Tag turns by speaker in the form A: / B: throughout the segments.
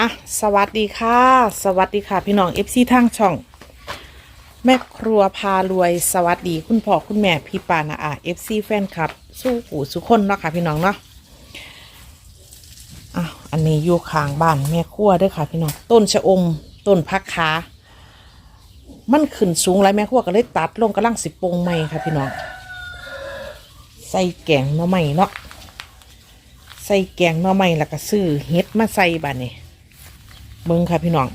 A: อะสวัสดีค่ะ สวัสดีค่ะ พี่น้องเอฟซีทางช่อง แม่ครัวพารวยสวัสดีคุณพ่อคุณแม่พี่ปานาอาเอฟซีแฟนคลับ สู้หูสุคนเนาะค่ะพี่น้องเนาะอะอันนี้อยู่ข้างบ้านแม่ครัวด้วยค่ะพี่น้องต้นชะอมต้นพักขามันขึ้นสูงไรแม่ครัวก็เลยตัดลงกระลังสิบปงใหม่ค่ะพี่น้องใส่แกงหน่อไม้เนาะใส่แกงหน่อไม้แล้วก็ซื้อเฮ็ดมาใส่บ้านนี่ เบิ้งค่ะพี่น้อง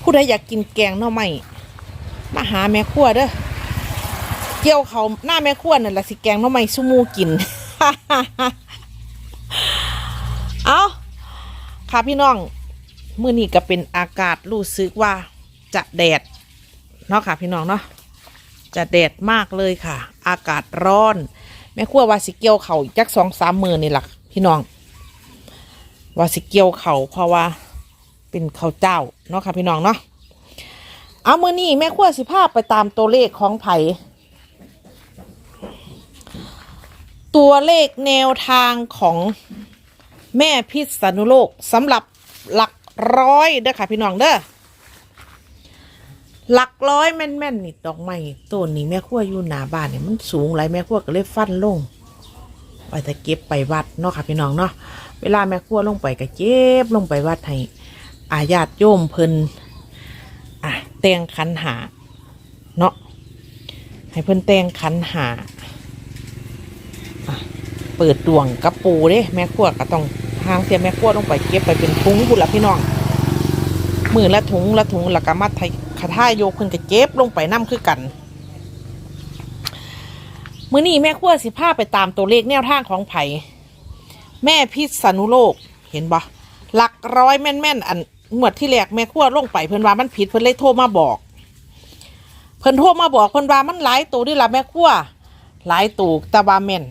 A: ผู้ใดอยากกินแกงหน่อไม้มาหาแม่ครัวเด้อเกี่ยวเขาหน้าแม่ครัวนั่นแหละสิแกงหน่อไม้สุมูกิน เอาค่ะพี่น้องมื้อนี้ก็เป็นอากาศรู้สึกว่าจะแดดเนาะค่ะพี่น้องเนาะจะแดดมากเลยค่ะ อากาศร้อน แม่ครัวว่าสิเกี่ยวเขาจักสองสามมือนี่แหละพี่น้อง ว่าสิเกี่ยวเขาเพราะว่าเป็นเขาเจ้าเนาะค่ะพี่น้องเนาะเอามือนี้แม่ขั้วสิภาพไปตามตัวเลขของไผ่ตัวเลขแนวทางของแม่พิษณุโลกสำหรับหลักร้อยเด้อค่ะพี่น้องเด้อหลักร้อยแม่นๆนี่ดอกไม้ต้นนี้แม่ขั้วอยู่หนาบ้านเนี่ยมันสูงไรแม่ขั้วก็เลยฟันลงไปต่เก็บไปวัดเนาะค่ะพี่น้องเนาะ เวลาแม่ครัวลงไปก็เจ็บลงไปวัดให้อาญาติโยมเพิ่นอะแต่งขันหาเนาะให้เพิ่นแต่งขันหาเปิดดวงกระปูเด้แม่ครัวก็ต้องทางเสียแม่ครัวลงไปเก็บไปเป็นถุงบุญละพี่น้องมือละถุงละถุงละกะมัดไทยคาท่ายกเพิ่นก็เก็บลงไปน้ำคือกันมื้อนี้แม่ครัวสิพาไปตามตัวเลขแนวทางของไผ่ แม่พิษณุโลกเห็นปะหลักร้อยแม่นๆอันงวดที่แรกแม่ขั้วลงไปเพิ่นว่ามันผิดเพิ่นเลยโทรมาบอก เพิ่นโทรมาบอกเพิ่นว่ามันหลายตัวด้วยล่ะแม่ขั้วหลายตัวแตะบาแม่น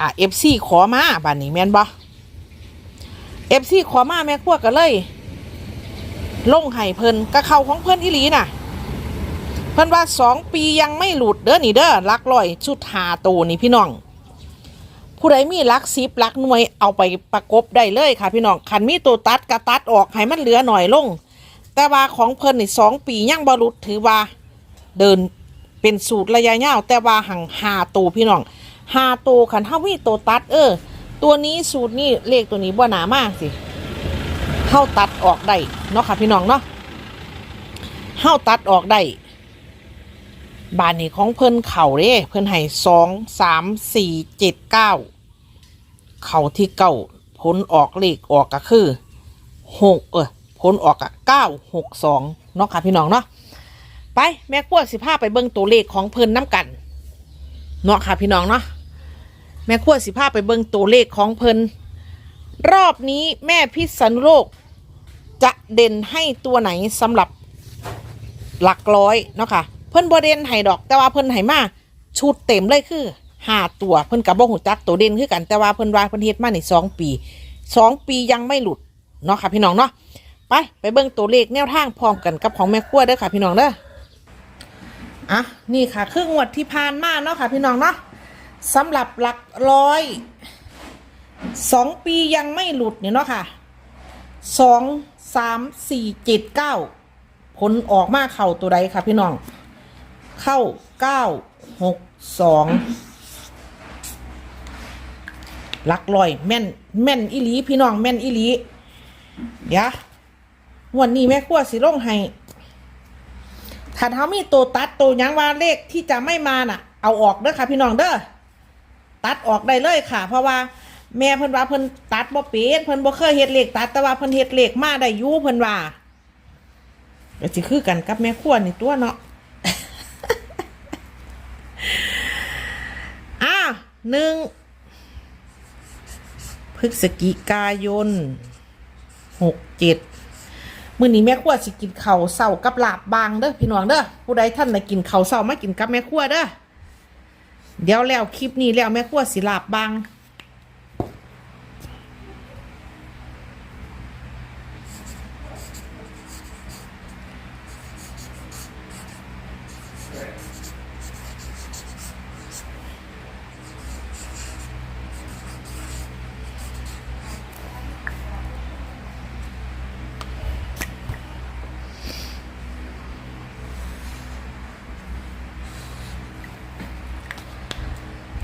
A: อะเอฟซีขอมาบ้านนี้แม่นบ่เอฟซีขอมาแม่ขั้วก็เลย ลงให้เพิ่นกระเข้าของเพิ่นอีหลีน่ะ เพิ่นว่าสองปียังไม่หลุดเด้อนี่เด้อหลักร้อยชุดหาตัวนี่พี่น้อง ผู้ใดมีลักซิบลักหน่วยเอาไปประกบได้เลยค่ะ พี่น้องคันมีตัวตัดกระตัดออกให้มันเหลือหน่อยลง แต่ว่าของเพิ่นนี่สองปียังบรุษถือว่าเดินเป็นสูตรระยะยาวแต่ว่าหังหาตัวพี่น้องหาตัวคันถ้ามีตัวตัด เออ ตัวนี้สูตรนี้เลขตัวนี้บ่หนามากสิเข้าตัดออกได้เนาะค่ะพี่น้องเนาะเข้าตัดออกได้ บานนี้ของเพิ่นเข่าเด้เพิ่นให้สองสามสี่เจ็ดเก้าเข่าที่เก้าผลออกเลขออกก็คือหกเออผลออกอะเก้าหกสองเนาะค่ะพี่น้องเนาะไปแม่กลัวสิพาไปเบิ่งตัวเลขของเพิ่นน้ำกันเนาะค่ะพี่น้องเนาะแม่ขั้วสิพาไปเบิ่งตัวเลขของเพิ่นรอบนี้แม่พิษณุโลก จะเด่นให้ตัวไหนสำหรับหลักร้อยเนาะค่ะ เพิ่นบ่เด่นให้ดอกแต่ว่าเพิ่นให้มาชุดเต็มเลยคือห้าตัวเพิ่นกับบ่หูจักตัวเด่นคือกันแต่ว่าเพิ่นว่าเพิ่นเฮ็ดมาในสองปีสองปียังไม่หลุดเนาะค่ะพี่น้องเนาะไปไปเบิ่งตัวเลขแนวทางพร้อมกันกับของแม่ครัวเด้อค่ะพี่น้องเด้ออะนี่ค่ะคืองวดที่ผ่านมาเนาะค่ะพี่น้องเนาะสำหรับหลักร้อยสองปียังไม่หลุดเนี่ยเนาะค่ะสองสามสี่เจ็ดเก้าผลออกมาเข่าตัวใดค่ะพี่น้อง เข้าเก้าหกสองลักลอย แม่น แม่นอีหลี พี่น้องแม่นอีหลีเดี๋ยววันนี้แม่ขั้วสิลงให้ถ้าเขามีตัวตัดตัวยังว่าเลขที่จะไม่มาน่ะ เอาออกเด้อค่ะ พี่น้องเด้อตัดออกได้เลยค่ะ เพราะว่าแม่เพิ่นว่าเพิ่นตัดบ่เป็นเพิ่นบ่เคยเฮ็ดเหลขตัดแต่ว่าเพิ่นเฮ็ดเหลขมาได้อยู่เพิ่นว่าก็สิคือกันกับแม่ขั้วนี่ตัวเนาะ อะ หนึ่งพฤศจิกายนหกเจ็ดมื้อนี้แม่ครัวสิกินข้าวเสากับลาบบางเด้อพี่น้องเด้อผู้ใดท่านได้กินข้าวเสามากินกับแม่ครัวเด้อเดี๋ยวแล้วคลิปนี้แล้วแม่ครัวสิลาบบาง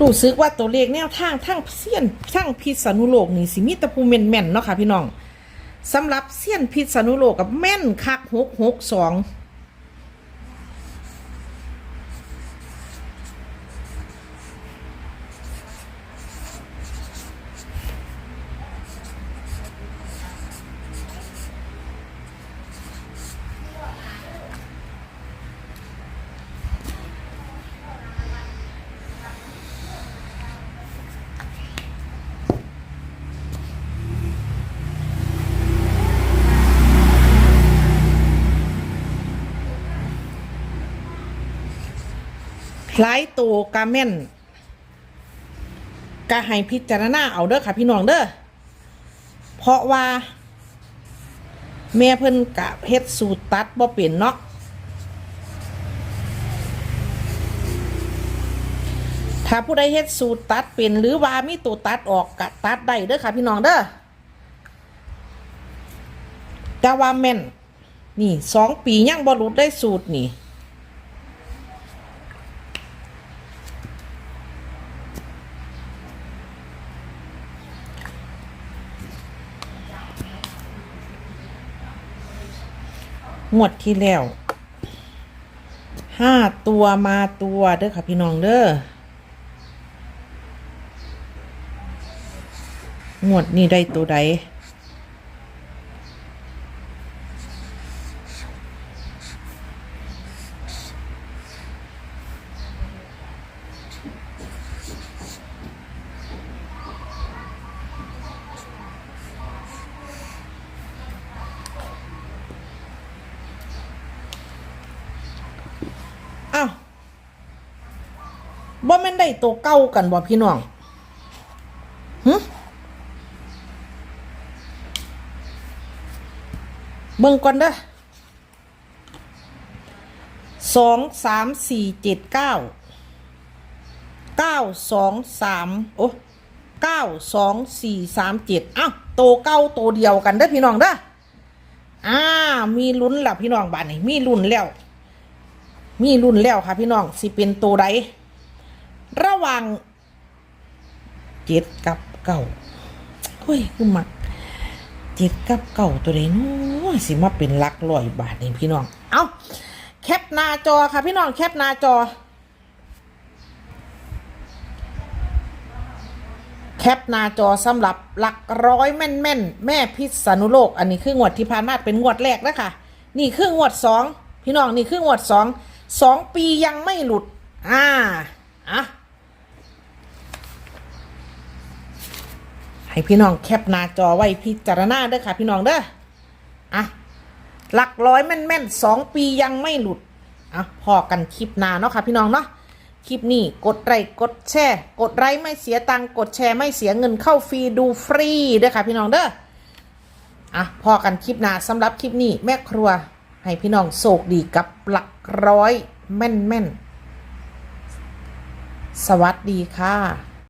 A: รู้สึกว่าตัวเลขแนวทางทั้งเสี้ยนทั้งพิษณุโลกนี่สิมีตะปูแม่นๆเนาะค่ะพี่น้องสำหรับเสี้ยนพิษณุโลกกับแม่นคักหกหกสอง หลายตัวกาแม่นกะให้พิจารณาเอาเด้อค่ะ พี่น้องเด้อ เพราะว่า แม่เพิ่นกะเฮ็ดสูตรตัดบ่เป็นเนาะถ้าผู้ใดเฮ็ดสูตรตัดเป็นหรือว่ามีตัวตัดออกกะตัดได้เด้อค่ะ พี่น้องเด้อแต่ว่าแม่น นี่สองปียังบ่หลุดได้สูตรนี่ งวดที่แล้วห้าตัวมาตัวเด้อค่ะพี่น้องเด้องวดนี้ได้ตัวใด บ่แม่นได้ตัวเก้ากันบ่พี่น้องหึเบิ่งก่อนเด้อสองสามสี่เจ็ดเก้าเก้าสองสามโอ้เก้าสองสี่สามเจ็ดอ้าวโตวเก้าโตวเดียวกันเด้อพี่น้องเด้ออ่ามีลุ้นแล้วพี่น้องบ้านนี้มีลุ้นแล้ว มีรุ่นแล้วค่ะพี่น้องสิเป็นตัวใด ระหว่างเจ็ดกับเก่าเฮ้ยคือมักเจ็ดกับเก่าตัวใดเนู้สิมาเป็นลักร้อยบาทนี่พี่น้อง เอาแคปหน้าจอค่ะพี่น้องแคปหน้าจอ แคปหน้าจอสำหรับหลักร้อยแม่นแม่นแม่พิษณุโลก อันนี้คืองวดที่ผ่านมาเป็นงวดแรกนะคะนี่คืองวดสองพี่น้องนี่คืองวดสองสองปียังไม่หลุด อ่าอะ ให้พี่น้องแคปหน้าจอไว้พิจารณาเด้อค่ะ พี่น้องเด้ออะหลักร้อยแม่นแม่นๆสองปียังไม่หลุดอะพอกันคลิปหน้าเนาะค่ะ พี่น้องเนาะคลิปนี้กดไลค์กดแชร์กดไลค์ไม่เสียตังค์กดแชร์ไม่เสียเงินเข้าฟรีดูฟรีเด้อค่ะ พี่น้องเด้ออะพอกันคลิปหน้าสำหรับคลิปนี้แม่ครัวให้พี่น้องโศกดีกับหลักร้อยแม่นแม่นๆสวัสดีค่ะ